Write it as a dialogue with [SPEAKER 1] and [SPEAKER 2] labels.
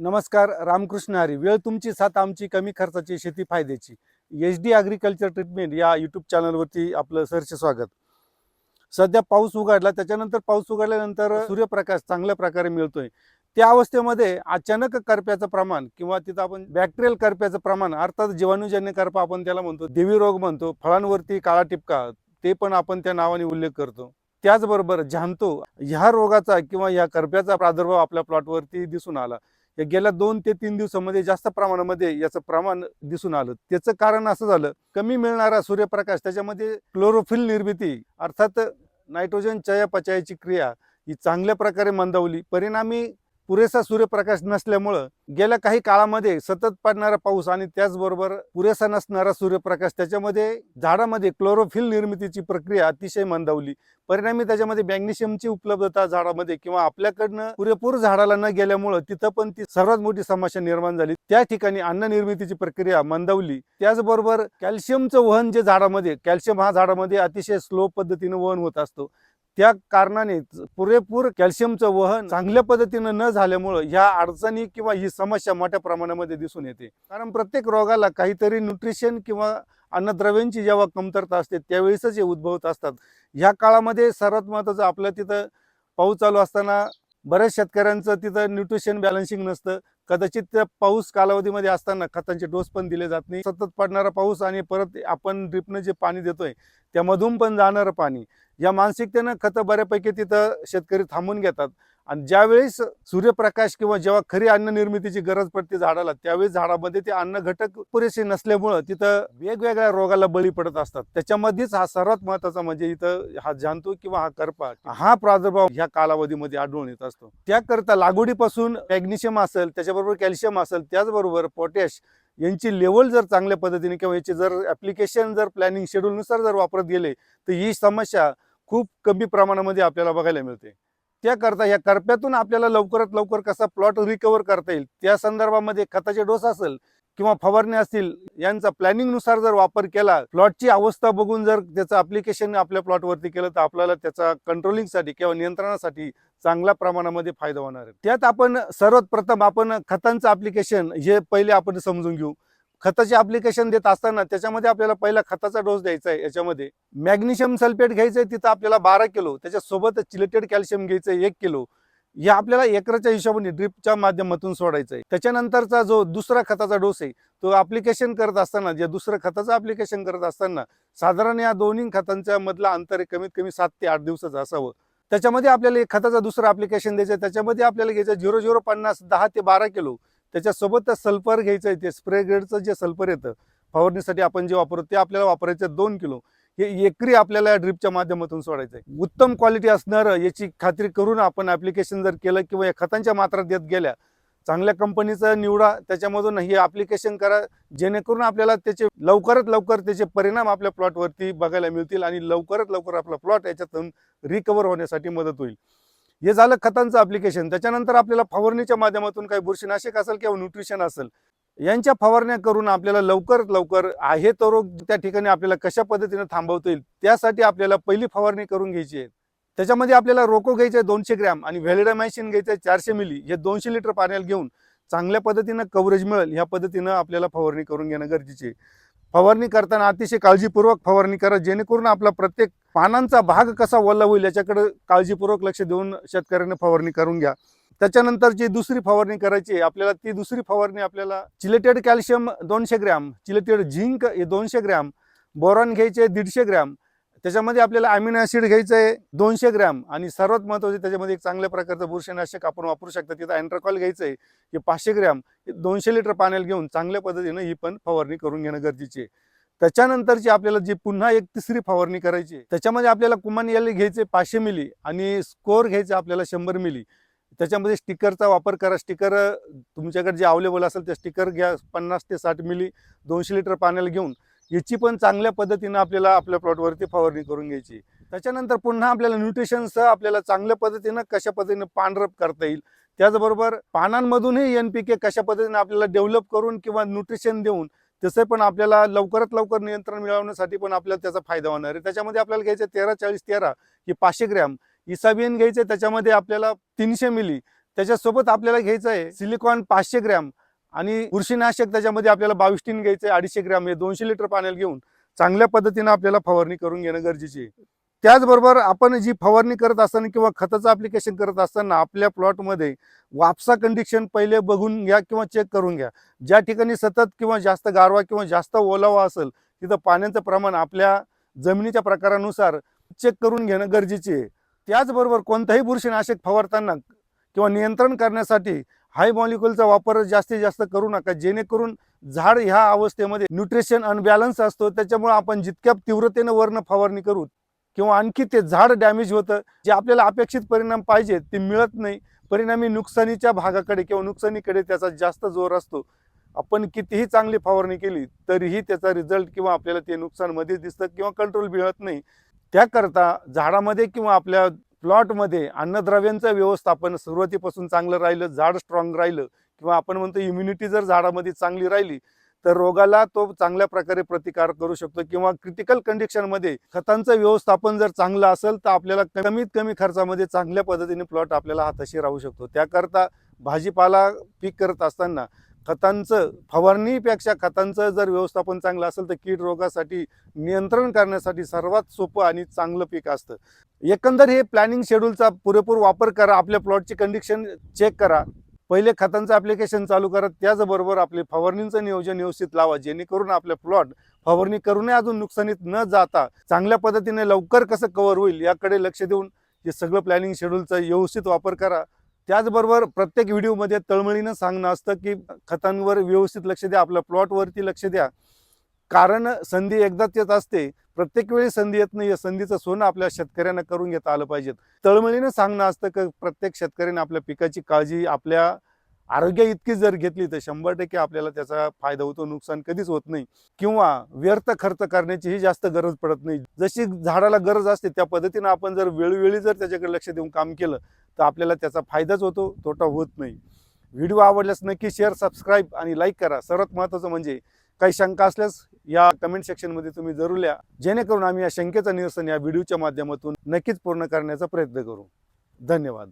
[SPEAKER 1] नमस्कार रामकृष्ण हरी. वेळ तुमची साथ आमची कमी खर्चाची शेती फायद्याची. एच डी ॲग्रिकल्चर ट्रीटमेंट या यूट्यूब चॅनलवरती आपलं सरचे स्वागत. सध्या पाऊस उघडला त्याच्यानंतर पाऊस उघडल्यानंतर सूर्यप्रकाश चांगल्या प्रकारे मिळतोय. त्या अवस्थेमध्ये अचानक करप्याचं प्रमाण किंवा तिथं आपण बॅक्टेरियल करप्याचं प्रमाण अर्थात जीवाणूजन्य करपा आपण त्याला म्हणतो देवी रोग म्हणतो फळांवरती काळा टिपका ते पण आपण त्या नावाने उल्लेख करतो. त्याचबरोबर झांतो ह्या रोगाचा किंवा ह्या करप्याचा प्रादुर्भाव आपल्या प्लॉटवरती दिसून आला. या गेल्या दोन ते तीन दिवसामध्ये जास्त प्रमाणामध्ये याचं प्रमाण दिसून आलं. त्याचं कारण असं झालं कमी मिळणारा सूर्यप्रकाश त्याच्यामध्ये क्लोरोफिल निर्मिती अर्थात नायट्रोजन चयापचयाची क्रिया ही चांगल्या प्रकारे मंदावली. परिणामी पुरेसा सूर्यप्रकाश नसल्यामुळं गेल्या काही काळामध्ये सतत पडणारा पाऊस आणि त्याचबरोबर पुरेसा नसणारा सूर्यप्रकाश त्याच्यामध्ये झाडामध्ये क्लोरोफिल निर्मितीची प्रक्रिया अतिशय मंदावली. परिणामी त्याच्यामध्ये मॅग्नेशियमची उपलब्धता झाडामध्ये किंवा आपल्याकडनं पुरेपूर झाडाला न गेल्यामुळं तिथं पण ती सर्वात मोठी समस्या निर्माण झाली. त्या ठिकाणी अन्न निर्मितीची प्रक्रिया मंदावली. त्याचबरोबर कॅल्शियमचं वहन जे झाडामध्ये कॅल्शियम हा झाडामध्ये अतिशय स्लो पद्धतीनं वहन होत असतो. त्या कारणाने पुरेपूर कॅल्शियमचं वहन चांगल्या पद्धतीनं न झाल्यामुळं ह्या अडचणी किंवा ही समस्या मोठ्या प्रमाणामध्ये दिसून येते. कारण प्रत्येक रोगाला काहीतरी न्यूट्रिशन किंवा अन्नद्रव्यांची जेव्हा कमतरता असते त्यावेळेसच हे उद्भवत असतात. ह्या काळामध्ये सर्वात महत्त्वाचं आपलं तिथं पाऊस चालू असताना बऱ्याच शेतकऱ्यांचं तिथं न्यूट्रिशन बॅलन्सिंग नसतं. कदाचित त्या पाऊस कालावधीमध्ये असताना खतांचे डोस पण दिले जात नाही. सतत पडणारा पाऊस आणि परत आपण ड्रिपनं जे पाणी देतोय त्यामधून पण जाणारं पाणी. या मानसिकतेनं खतं बऱ्यापैकी तिथं शेतकरी थांबून घेतात. आणि ज्यावेळेस सूर्यप्रकाश किंवा जेव्हा खरी अन्न निर्मितीची गरज पडते झाडाला त्यावेळेस झाडामध्ये ते अन्न घटक पुरेसे नसल्यामुळं तिथं वेगवेगळ्या रोगाला बळी पडत असतात. त्याच्यामध्येच हा सर्वात महत्त्वाचा म्हणजे इथं हा जांतू किंवा हा करपा हा प्रादुर्भाव ह्या कालावधीमध्ये आढळून येत असतो. त्याकरता लागवडीपासून मॅग्नेशियम असेल त्याच्याबरोबर कॅल्शियम असेल त्याचबरोबर पोटॅश यांची लेवल जर चांगल्या पद्धतीने किंवा याची जर ऍप्लिकेशन जर प्लॅनिंग शेड्यूलनुसार जर वापरत गेले तर ही समस्या खूप कमी प्रमाणामध्ये आपल्याला बघायला मिळते. त्याकरता या करप्यातून आपल्याला लवकरात लवकर कसा प्लॉट रिकवर करता येईल त्या संदर्भामध्ये खताचे डोस असेल किंवा फवारणी असतील यांचा प्लॅनिंगनुसार जर वापर केला प्लॉटची अवस्था बघून जर त्याचं अप्लिकेशन आपल्या प्लॉटवरती केलं तर आपल्याला त्याचा कंट्रोलिंगसाठी किंवा नियंत्रणासाठी चांगल्या प्रमाणामध्ये फायदा होणार आहे. त्यात आपण सर्वात प्रथम आपण खतांचं अप्लिकेशन हे पहिले आपण समजून घेऊ. खताचे अप्लिकेशन देत असताना त्याच्यामध्ये आपल्याला पहिला खताचा डोस द्यायचा आहे याच्यामध्ये. मॅग्नेशियम सल्फेट घ्यायचं आहे तिथं आपल्याला बारा किलो त्याच्यासोबत चिलेटेड कॅल्शियम घ्यायचं आहे एक किलो. या आपल्याला एकराच्या हिशोबाने ड्रिपच्या माध्यमातून सोडायचं आहे त्याच्यानंतरचा जो दुसरा खताचा डोस आहे तो अप्लिकेशन करत असताना या दुसरं खताचं अप्लिकेशन करत असताना साधारण या दोन्ही खतांच्या मधला अंतर हे कमीत कमी सात ते आठ दिवसाचं असावं. त्याच्यामध्ये आपल्याला एक खताचा दुसरं अप्लिकेशन द्यायचं आहे त्याच्यामध्ये आपल्याला घ्यायचं झिरो झिरो पन्नास दहा ते बारा किलो. त्याच्यासोबत सल्फर घ्यायचं आहे ते स्प्रे ग्रेडचं जे सल्फर येतं फवारणीसाठी आपण जे वापरतो ते आपल्याला वापरायचं आहे दोन किलो. हे एकरी आपल्याला ड्रिपच्या माध्यमातून सोडायचं आहे. उत्तम क्वालिटी असणारं याची खात्री करून आपण ॲप्लिकेशन जर केलं किंवा या खतांच्या मात्रा देत गेल्या चांगल्या कंपनीचं निवडा त्याच्यामधून हे ॲप्लिकेशन करा जेणेकरून आपल्याला त्याचे लवकरात लवकर त्याचे परिणाम आपल्या प्लॉटवरती बघायला मिळतील आणि लवकरात लवकर आपला प्लॉट याच्यातून रिकवर होण्यासाठी मदत होईल. हे झालं खतांचं अप्लिकेशन त्याच्यानंतर आपल्याला फवारणीच्या माध्यमातून काही बुरशीनाशक असेल किंवा न्यूट्रिशन असेल यांच्या फवारण्या करून आपल्याला लवकरात लवकर आहे तो रोग त्या ठिकाणी आपल्याला कशा पद्धतीने थांबवता येईल त्यासाठी आपल्याला पहिली फवारणी करून घ्यायची आहे. त्याच्यामध्ये आपल्याला रोको घ्यायचे आहे दोनशे ग्रॅम आणि व्हॅलिडामायसिन घ्यायचं आहे चारशे मिली. हे दोनशे लिटर पाण्याला घेऊन चांगल्या पद्धतीनं कव्हरेज मिळेल ह्या पद्धतीनं आपल्याला फवारणी करून घेणं गरजेचे आहे. फवारणी करताना अतिशय काळजीपूर्वक फवारणी करा जेणेकरून आपला प्रत्येक पानांचा भाग कसा वल्ला होईल याच्याकडे काळजीपूर्वक लक्ष देऊन शेतकऱ्याने फवारणी करून घ्या. त्याच्यानंतर जी दुसरी फवारणी करायची आहे आपल्याला ती दुसरी फवारणी आपल्याला चिलेटेड कॅल्शियम दोनशे ग्रॅम चिलेटेड झिंक हे दोनशे ग्रॅम बोरॉन घ्यायचे दीडशे ग्रॅम त्याच्यामध्ये आपल्याला अमिनो ॲसिड घ्यायचं आहे दोनशे ग्रॅम. आणि सर्वात महत्त्वाचे त्याच्यामध्ये एक चांगल्या प्रकारचं बुरशीनाशक आपण वापरू शकता. तिथं अँट्राकॉल घ्यायचं आहे हे पाचशे ग्रॅम. दोनशे लिटर पाण्याला घेऊन चांगल्या पद्धतीनं ही पण फवारणी करून घेणं गरजेचे आहे. त्याच्यानंतरची आपल्याला जी पुन्हा एक तिसरी फवारणी करायची त्याच्यामध्ये आपल्याला कुमान याले घ्यायचे पाचशे मिली. आणि स्कोअर घ्यायचे आपल्याला शंभर मिली. त्याच्यामध्ये स्टिकरचा वापर करा. स्टिकर तुमच्याकडे जे अवेलेबल असेल ते स्टिकर घ्या पन्नास ते साठ मिली दोनशे लिटर पाण्याला घेऊन. याची पण चांगल्या पद्धतीनं आपल्याला आपल्या प्लॉटवरती फवारणी करून घ्यायची. त्याच्यानंतर पुन्हा आपल्याला न्यूट्रिशनसह आपल्याला चांगल्या पद्धतीनं कशा पद्धतीनं पानरप करता येईल त्याचबरोबर पानांमधूनही एन पी के कशा पद्धतीने आपल्याला डेव्हलप करून किंवा न्यूट्रिशन देऊन तसं पण आपल्याला लवकरात लवकर नियंत्रण मिळवण्यासाठी पण आपल्याला त्याचा फायदा होणार आहे. त्याच्यामध्ये आपल्याला घ्यायचं तेरा चाळीस तेरा की पाचशे ग्रॅम इसाबियन घ्यायचं त्याच्यामध्ये आपल्याला तीनशे मिली त्याच्यासोबत आपल्याला घ्यायचं आहे सिलिकॉन पाचशे ग्रॅम आणि बुरशीनाशक त्याच्यामध्ये आपल्याला बावीस टीन घ्यायचं आहे अडीचशे ग्रॅम हे दोनशे लिटर पाण्याला घेऊन चांगल्या पद्धतीनं आपल्याला फवारणी करून घेणं गरजेचे आहे. त्याचबरोबर आपण जी फवारणी करत असताना किंवा खताचं ॲप्लिकेशन करत असताना आपल्या प्लॉटमध्ये वापसा कंडिशन पहिले बघून घ्या किंवा चेक करून घ्या. ज्या ठिकाणी सतत किंवा जास्त गारवा किंवा जास्त ओलावा असेल तिथं पाण्याचं प्रमाण आपल्या जमिनीच्या प्रकारानुसार चेक करून घेणं गरजेचे आहे. त्याचबरोबर कोणताही बुरशीनाशक फवारताना किंवा नियंत्रण करण्यासाठी हाय मॉलिक्युलचा वापर जास्तीत जास्त करू नका. जेणेकरून झाड ह्या अवस्थेमध्ये न्यूट्रिशन अनबॅलन्स असतो. त्याच्यामुळे आपण जितक्या तीव्रतेनं वर्ण फवारणी करू किंवा आणखी ते झाड डॅमेज होतं जे आपल्याला अपेक्षित परिणाम पाहिजे ते मिळत नाही. परिणामी नुकसानीच्या भागाकडे किंवा नुकसानीकडे त्याचा जास्त जोर असतो. आपण कितीही चांगली फवारणी केली तरीही त्याचा रिझल्ट किंवा आपल्याला ते नुकसानमध्ये दिसतं किंवा कंट्रोल मिळत नाही. त्याकरता झाडामध्ये किंवा आपल्या प्लॉटमध्ये अन्नद्रव्यांचं व्यवस्थापन सुरुवातीपासून चांगलं राहिलं झाड स्ट्रॉंग राहिलं किंवा आपण म्हणतो इम्युनिटी जर झाडामध्ये चांगली राहिली तर रोगाला तो चांगल्या प्रकारे प्रतिकार करू शकतो. किंवा क्रिटिकल कंडिशनमध्ये खतांचं व्यवस्थापन जर चांगलं असेल तर आपल्याला कमीत कमी खर्चामध्ये चांगल्या पद्धतीने प्लॉट आपल्याला हाताशी राहू शकतो. त्याकरता भाजीपाला पीक करत असताना खतांचं फवारणीपेक्षा खतांचं जर व्यवस्थापन चांगलं असेल तर कीड रोगासाठी नियंत्रण करण्यासाठी सर्वात सोपं आणि चांगलं पीक असतं. एकंदर हे प्लॅनिंग शेड्यूलचा पुरेपूर वापर करा आपल्या प्लॉटची कंडिशन चेक करा. पहिले खतांचं ॲप्लिकेशन चालू करा त्याचबरोबर आपले फवारणीचं नियोजन व्यवस्थित लावा जेणेकरून आपले प्लॉट फवारणी करूनही अजून नुकसानीत न जाता चांगल्या पद्धतीने लवकर कसं कव्हर होईल याकडे लक्ष देऊन हे सगळं प्लॅनिंग शेड्यूलचा व्यवस्थित वापर करा. त्याचबरोबर प्रत्येक व्हिडिओमध्ये तळमळीनं सांगणं असतं की खतांवर व्यवस्थित लक्ष द्या आपल्या प्लॉटवरती लक्ष द्या. कारण संधी एकदाच येत असते प्रत्येक वेळी संधी येत नाही या संधीचं सोनं आपल्या शेतकऱ्यांना करून घेता आलं पाहिजे तळमळीनं सांगणं असतं की प्रत्येक शेतकऱ्याने आपल्या पिकाची काळजी आपल्या आरोग्या इतकी जर घेतली तर शंभर टक्के आपल्याला त्याचा फायदा होतो नुकसान कधीच होत नाही. किंवा व्यर्थ खर्च करण्याचीही जास्त गरज पडत नाही. जशी झाडाला गरज असते त्या पद्धतीनं आपण जर वेळोवेळी जर त्याच्याकडे लक्ष देऊन काम केलं तर आपल्याला त्याचा फायदाच होतो तोटा होत नाही. व्हिडिओ आवडल्यास नक्की शेअर सबस्क्राईब आणि लाईक करा. सर्वात महत्त्वाचं म्हणजे काही शंका असल्यास या कमेंट सेक्शनमध्ये तुम्ही जरूर लिहा. जेणेकरून आम्ही या शंकेचं निरसन या व्हिडिओच्या माध्यमातून नक्कीच पूर्ण करण्याचा प्रयत्न करू. धन्यवाद.